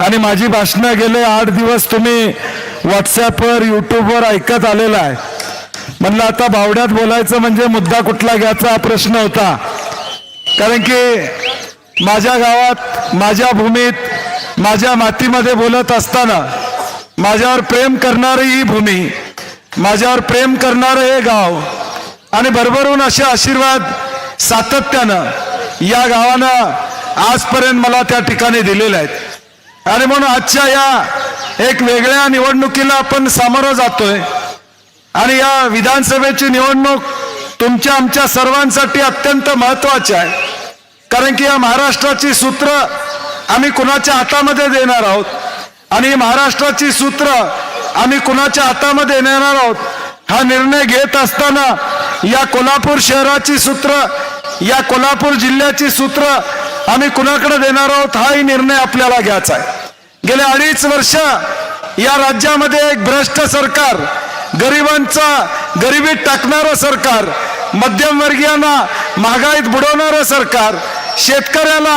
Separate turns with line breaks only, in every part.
आणि माझी भाषणं गेले आठ दिवस तुम्ही व्हॉट्सॲपवर यूट्यूबवर ऐकत आलेला आहे. म्हणलं आता भावड्यात बोलायचं म्हणजे मुद्दा कुठला घ्यायचा? हा प्रश्न होता. कारण की माझ्या गावात माझ्या भूमीत माझ्या मातीमध्ये बोलत असताना माझ्यावर प्रेम करणारी ही भूमी माझ्यावर प्रेम करणारं हे गाव आणि भरभरून असे आशीर्वाद सातत्यानं या गावानं आजपर्यंत मला त्या ठिकाणी दिलेले आहेत. आणि म्हणून आजच्या या एक वेगळ्या निवडणुकीला आपण सामोरं जातोय. आणि या विधानसभेची निवडणूक तुमच्या आमच्या सर्वांसाठी अत्यंत महत्वाची आहे. कारण की या महाराष्ट्राची सूत्र आम्ही कुणाच्या हातामध्ये देणार आहोत? आणि महाराष्ट्राची सूत्र आम्ही कुणाच्या हातामध्ये देणार आहोत? हा निर्णय घेत असताना या कोल्हापूर शहराची सूत्र या कोल्हापूर जिल्ह्याची सूत्र आम्ही कुणाकडे देणार आहोत हाही निर्णय आपल्याला घ्यायचा आहे. गेले अडीच वर्ष या राज्यामध्ये एक भ्रष्ट सरकार गरिबांचा गरिबीत टाकणारं सरकार मध्यमवर्गीयांना महागाईत बुडवणारं सरकार शेतकऱ्याला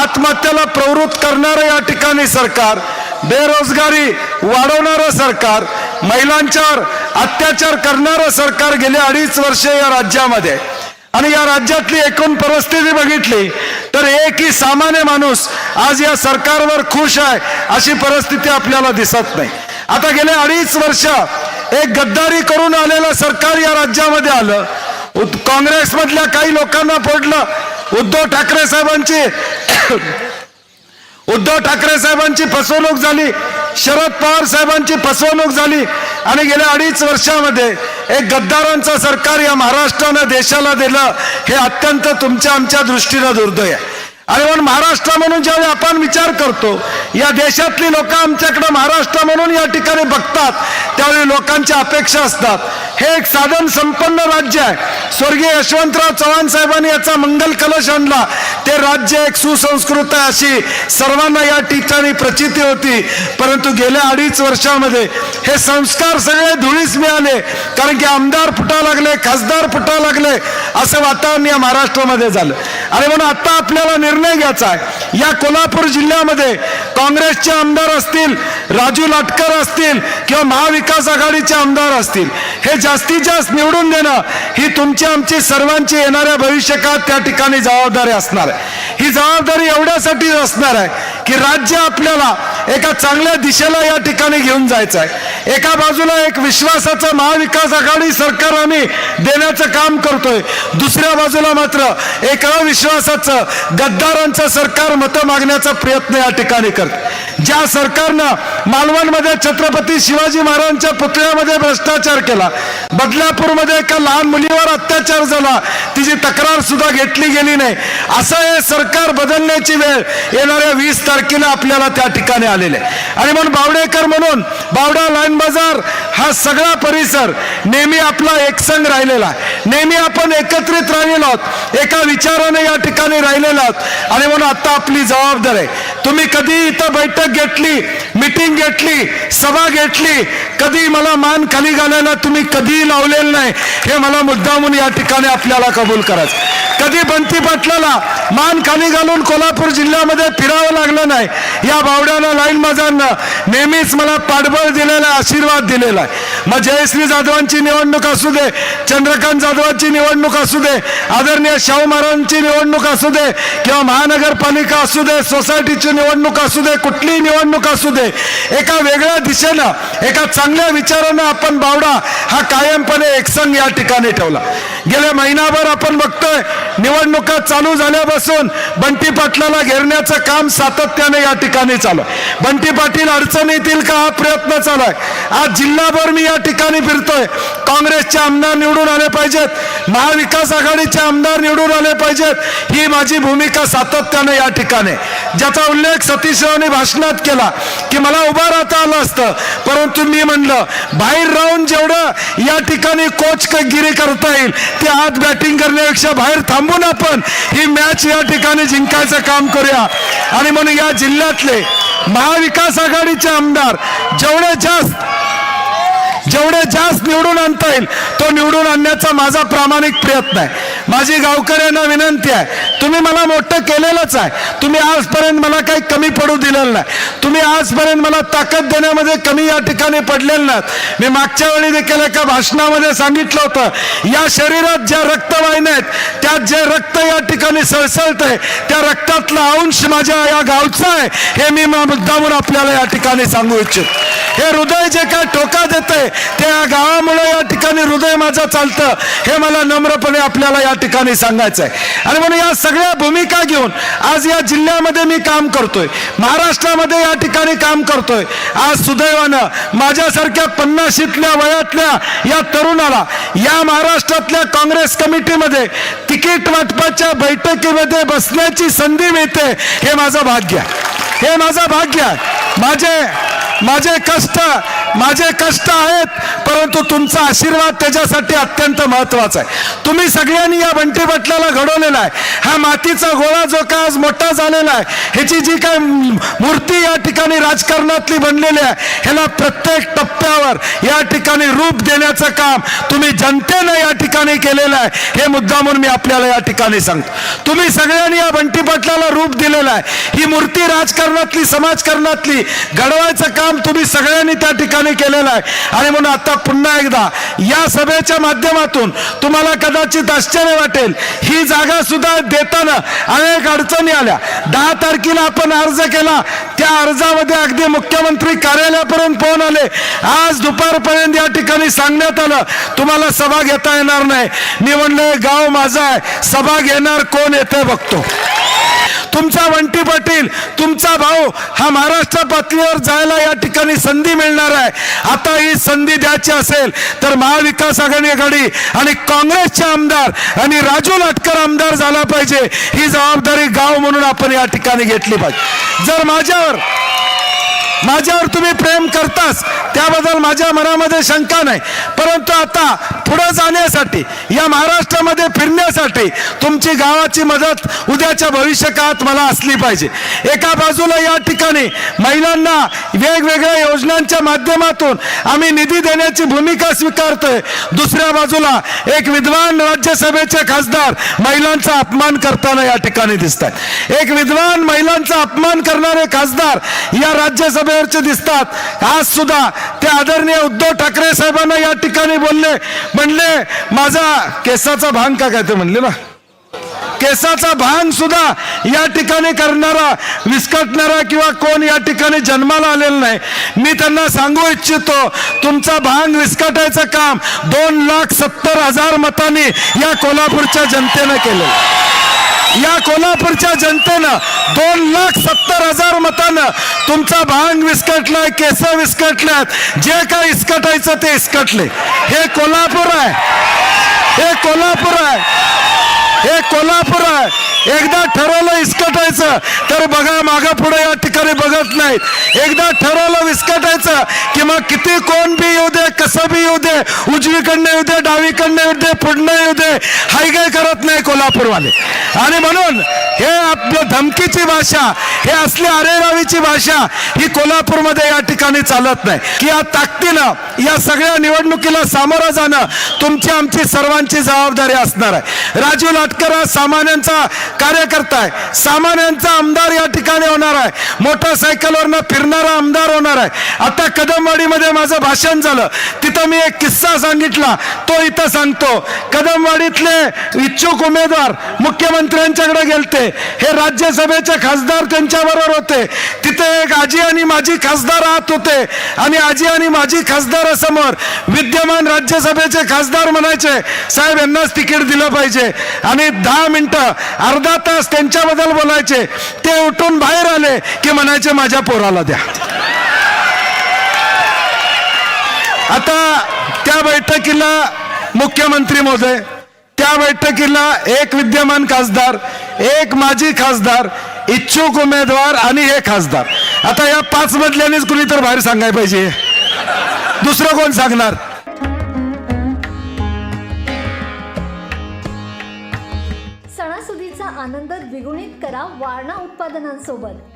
आत्महत्याला प्रवृत्त करणारं या ठिकाणी सरकार बेरोजगारी वाढवणारं सरकार महिलांच्यावर अत्याचार करणारं सरकार गेले अडीच वर्ष या राज्यामध्ये. आणि या राज्यातली एकूण परिस्थिती बघितली तर एकही सामान्य माणूस आज या सरकारवर खुश आहे अशी परिस्थिती आपल्याला दिसत नाही. आता गेले अडीच वर्ष एक गद्दारी करून आलेलं सरकार या राज्यामध्ये आलं. काँग्रेसमधल्या काही लोकांना पडलं. उद्धव ठाकरे साहेबांची उद्धव ठाकरे साहेबांची फसवणूक झाली. शरद पवार साहेबांची फसवणूक झाली. आणि गेल्या अडीच वर्षामध्ये एक गद्दारांचं सरकार या महाराष्ट्रानं देशाला दिलं हे अत्यंत तुमच्या आमच्या दृष्टीनं दुर्दैव आहे. आणि म्हणून महाराष्ट्र म्हणून ज्यावेळी आपण विचार करतो या देशातली लोक आमच्याकडे महाराष्ट्र म्हणून या ठिकाणी बघतात त्यावेळी लोकांच्या अपेक्षा असतात. हे एक साधन संपन्न राज्य आहे. स्वर्गीय यशवंतराव चव्हाण साहेबांनी याचा मंगल कलश आणला. ते राज्य एक सुसंस्कृत आहे अशी सर्वांना या ठिकाणी प्रचिती होती. परंतु गेल्या अडीच वर्षामध्ये हे संस्कार सगळे धुळीस मिळाले. कारण की आमदार फुटा लागले खासदार फुटा लागले असं वातावरण या महाराष्ट्रामध्ये झालं. अरे म्हणून आता आपल्याला निर्णय घ्यायचा आहे. या कोल्हापूर जिल्ह्यामध्ये काँग्रेसचे आमदार असतील राजू लाटकर असतील किंवा महाविकास आघाडीचे आमदार असतील हे जास्तीत जास्त निवडून देणं ही तुमची आमची सर्वांची येणाऱ्या भविष्यकाळात त्या ठिकाणी जबाबदारी असणार आहे. ही जबाबदारी एवढ्यासाठी असणार आहे की राज्य आपल्याला एका चांगल्या दिशेला या ठिकाणी घेऊन जायचं आहे एका बाजूला एक विश्वासाचं महाविकास आघाडी सरकार आम्ही देण्याचं काम करतोय. दुसऱ्या बाजूला मात्र एक अविश्वासाचं गद्दारांचं सरकार मतं मागण्याचा प्रयत्न या ठिकाणी करतो ज्या सरकारनं मालवणमध्ये छत्रपती शिवाजी महाराजांच्या पुतळ्यामध्ये भ्रष्टाचार केला बदलापूरमध्ये एका लहान मुलीवर अत्याचार झाला तिची तक्रार सुद्धा घेतली गेली नाही असं हे सरकार बदलण्याची वेळ येणाऱ्या वीस तारखेला आपल्याला त्या ठिकाणी आलेले. आणि म्हणून बावडेकर म्हणून बावडा लाईन बाजार हा सगळा परिसर नेहमी आपला एकसंग राहिलेला नेहमी आपण एकत्रित राहिलेलो आहोत एका विचाराने या ठिकाणी राहिलेलो आहोत. आणि म्हणून आता आपली जबाबदारी आहे. तुम्ही कधी इथं बैठक घेतली मिटिंग घेतली सभा घेतली कधी मला मान खाली घालायला तुम्ही कधीही लावलेलं नाही हे मला मुद्दामून या ठिकाणी आपल्याला कबूल करायचं. कधी बंती पाटलाला मान खाली घालून कोल्हापूर जिल्ह्यामध्ये फिरावं लागलं नाही. या बावड्यानं लाईन बाजारनं नेहमीच मला पाठबळ दिलेला आशीर्वाद दिलेला आहे. मग जयश्री जाधवांची निवडणूक असू दे चंद्रकांत जाधवांची निवडणूक असू दे आदरणीय शाहू महाराजांची निवडणूक असू दे किंवा महानगरपालिका असू दे सोसायटीची निवडणूक असू दे कुठलीही निवडणूक असू दे एका वेगळ्या दिशेनं एका चांगल्या विचारानं आपण बावडा हा कायमपणे एकसंग या ठिकाणी ठेवला. गेल्या महिनाभर आपण बघतोय निवडणुका चालू झाल्यापासून बंटी पाटलाला घेरण्याचं काम सातत्याने या ठिकाणी चालू आहे. बंटी पाटील अडचण येतील का हा प्रयत्न चालू आहे. आज जिल्हाभर मी या ठिकाणी फिरतोय. काँग्रेसचे आमदार निवडून आले पाहिजेत. महाविकास आघाडीचे आमदार निवडून आले पाहिजेत. ही माझी भूमिका सातत्याने या ठिकाणी ज्याचा उल्लेख सतीश भाषणात केला की मला उभा राहता आलं असतं. परंतु मी म्हणलं बाहेर राहून जेवढं या ठिकाणी कोच गिरी करता येईल ते आत बॅटिंग करण्यापेक्षा बाहेर थांब थांबून आपण ही मॅच या ठिकाणी जिंकायचं काम करूया. आणि म्हणून या जिल्ह्यातले महाविकास आघाडीचे आमदार जेवढे जास्त जेवढे जास्त निवडून आणता येईल तो निवडून आणण्याचा माझा प्रामाणिक प्रयत्न आहे. माझी गावकऱ्यांना विनंती आहे तुम्ही मला मोठं केलेलंच आहे. तुम्ही आजपर्यंत मला काही कमी पडू दिलेलं नाही. तुम्ही आजपर्यंत मला ताकद देण्यामध्ये कमी या ठिकाणी पडलेलं नाहीत मी मागच्या वेळी देखील एका भाषणामध्ये सांगितलं होतं या शरीरात ज्या रक्तवाहिन्या आहेत त्यात जे रक्त या ठिकाणी सळसळत आहे त्या रक्तातला अंश माझ्या या गावचा आहे हे मी मा- मुद्दामून आपल्याला या ठिकाणी सांगू इच्छित. हे हृदय जे काय टोका देत आहे ते या गावामुळे या ठिकाणी हृदय माझं चालतं. हे मला नम्रपणे आपल्याला या ठिकाणी सांगायचं आहे आणि म्हणून या सगळ्या भूमिका घेऊन आज या जिल्ह्यामध्ये मी काम करतोय. महाराष्ट्रामध्ये या ठिकाणी काम करतोय. आज सुदैवानं माझ्यासारख्या पन्नाशीतल्या वयातल्या या तरुणाला या महाराष्ट्रातल्या काँग्रेस कमिटीमध्ये तिकीट वाटपाच्या बैठकीमध्ये बसण्याची संधी मिळते हे माझं भाग्य आहे. हे माझं भाग्य आहे. माझे माझे कष्ट माझे कष्ट आहेत परंतु तुमचा आशीर्वाद त्याच्यासाठी अत्यंत महत्त्वाचा आहे. तुम्ही सगळ्यांनी या बंटी बटल्याला घडवलेला आहे. हा मातीचा गोळा जो का आज मोठा झालेला आहे ह्याची जी काय मूर्ती या ठिकाणी राजकारणातली बनलेली आहे ह्याला प्रत्येक टप्प्यावर या ठिकाणी रूप देण्याचं काम तुम्ही जनतेनं या ठिकाणी केलेलं आहे हे मुद्दा म्हणून मी आपल्याला या ठिकाणी सांगतो. तुम्ही सगळ्यांनी या बंटी पाटलाला रूप दिलेलं आहे. ही मूर्ती राजकारणातली समाजकारणातली घडवायचं काम तुम्ही सगळ्यांनी त्या ठिकाणी केलेलं आहे. आणि म्हणून आता पुन्हा एकदा या सभेच्या माध्यमातून तुम्हाला कदाचित आश्चर्य वाटेल. ही जागा सुद्धा देताना अनेक अडचणी आल्या. दहा तारखेला आपण अर्ज केला. त्या अर्जामध्ये अगदी मुख्यमंत्री कार्यालयापर्यंत फोन आले. आज दुपारपर्यंत या ठिकाणी सांगण्यात आलं तुम्हाला सभा घेता येणार नाही. मी म्हणलं गाव माझा आहे. सभा घेणार कोण? येते बघतो. तुमचा वंटी पाटील तुमचा भाऊ हा महाराष्ट्र पातळीवर जायला या ठिकाणी संधी मिळणार आहे. आता ही संधी द्यायची असेल तर महाविकास आघाडी आघाडी आणि काँग्रेसचे आमदार आणि राजू लाटकर आमदार झाला पाहिजे. ही जबाबदारी गाव म्हणून आपण या ठिकाणी घेतली पाहिजे. जर माझ्यावर माझ्यावर तुम्ही प्रेम करताच त्याबद्दल माझ्या मनामध्ये शंका नाही. परंतु आता पुढे जाण्यासाठी या महाराष्ट्रामध्ये फिरण्यासाठी तुमची गावाची मदत उद्याच्या भविष्यकाळात मला असली पाहिजे. एका बाजूला या ठिकाणी महिलांना वेगवेगळ्या योजनांच्या माध्यमातून आम्ही निधी देण्याची भूमिका स्वीकारतोय. दुसऱ्या बाजूला एक विद्वान राज्यसभेचे खासदार महिलांचा अपमान करताना या ठिकाणी दिसतात एक विद्वान महिलांचा अपमान करणारे खासदार या राज्यसभेवरचे दिसतात. आज सुद्धा ते आदरणीय उद्धव ठाकरे साहेबांना या ठिकाणी बोलले. म्हणले माझा केसाचा भांग का काय? ते म्हणले ना. केसाचा भांग सुद्धा या ठिकाणी करणारा विस्कटणारा किंवा कोण या ठिकाणी जन्माला आलेला नाही. मी त्यांना सांगू इच्छितो तुमचा भांग विस्कटायचं काम दोन लाख सत्तर हजार मतांनी या कोल्हापूरच्या जनतेनं केलं या कोल्हापूरच्या जनतेनं दोन लाख सत्तर हजार मतानं तुमचा भांग विस्कटलाय केस विस्कटल्यात. जे काय इस्कटायचं ते इस्कटले. हे कोल्हापूर आहे. हे कोल्हापूर आहे. हे कोल्हापूर आहे. एकदा ठरवलं विस्कटायचं तर बघा मागं पुढे या शेतकरी बघत नाहीत. एकदा ठरवलं विस्कटायचं की मग किती कोण बी येऊ दे कसं बी येऊ दे उजवीकडनं येऊ दे डावीकडनं येऊ दे पुढनं येऊ दे हाय काय करत नाही कोल्हापूरवाले. आणि म्हणून हे आपलं धमकीची भाषा हे असली अरेरावीची भाषा ही कोल्हापूरमध्ये या ठिकाणी चालत नाही. की या ताकदीनं या सगळ्या निवडणुकीला सामोरं जाणं तुमची आमची सर्वांची जबाबदारी असणार आहे. राजू लाटकर हा सामान्यांचा कार्यकर्ता आहे. सामान्यांचा आमदार या ठिकाणी होणार आहे. मोटरसायकलवरनं फिरणारा आमदार होणार आहे. आता कदमवाडीमध्ये माझं भाषण झालं. तिथं मी एक किस्सा सांगितला. तो इथं सांगतो. कदमवाडीतले इच्छुक उमेदवार मुख्यमंत्र्यांच्याकडे गेलते. हे राज्यसभेचे खासदार त्यांच्याबरोबर होते. तिथे एक आजी आणि माझी खासदार आहात होते. आणि आजी आणि माझी खासदारासमोर विद्यमान राज्यसभेचे खासदार म्हणायचे साहेब यांनाच तिकीट दिलं पाहिजे. आणि दहा मिनिटं अर्धा तास त्यांच्याबद्दल बोलायचे. ते उठून बाहेर आले की म्हणायचे माझ्या पोराला द्या. आता त्या बैठकीला मुख्यमंत्री महोदय त्या बैठकीला एक विद्यमान खासदार एक माजी खासदार इच्छुक उमेदवार आणि हे खासदार. आता या पाच मधल्यानेच कुणी तर बाहेर सांगायला पाहिजे. दुसरं कोण सांगणार?
सणासुदीचा आनंद द्विगुणित करा वारणा उत्पादनांसोबत.